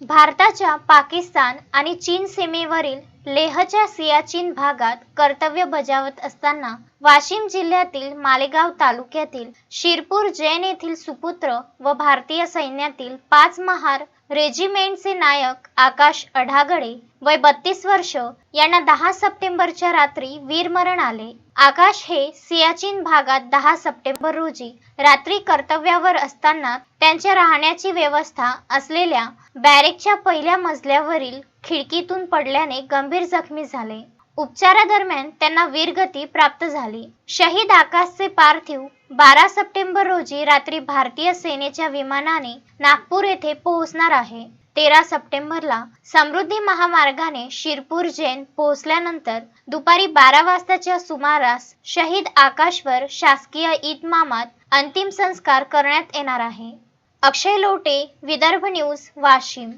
भारताच्या पाकिस्तान आणि चीन सीमेवरील लेहच्या सियाचीन भागात कर्तव्य बजावत असताना वाशिम जिल्ह्यातील मालेगाव तालुक्यातील शिरपूर जैन येथील सुपुत्र व भारतीय सैन्यातील पाच महार रेजिमेंटचे नायक आकाश अढागळे वय बत्तीस वर्ष. यांना दहा सप्टेंबरच्या रात्री वीरमरण आले. आकाश हे सियाचीन भागात दहा सप्टेंबर रोजी रात्री कर्तव्यावर असताना त्यांच्या राहण्याची व्यवस्था असलेल्या बॅरेकच्या पहिल्या मजल्यावरील खिडकीतून पडल्याने गंभीर जखमी झाले. उपचारादरम्यान त्यांना वीरगती प्राप्त झाली. शहीद आकाशचे पार्थिव बारा सप्टेंबर रोजी रात्री भारतीय सेनेच्या विमानाने नागपूर येथे पोहोचणार आहे. तेरा सप्टेंबरला समृद्धी महामार्गाने शिरपूर जैन पोहोचल्यानंतर दुपारी बारा वाजताच्या सुमारास शहीद आकाशवर शासकीय इतमामात अंतिम संस्कार करण्यात येणार आहे. अक्षय लोटे विदर्भ न्यूज वाशिम.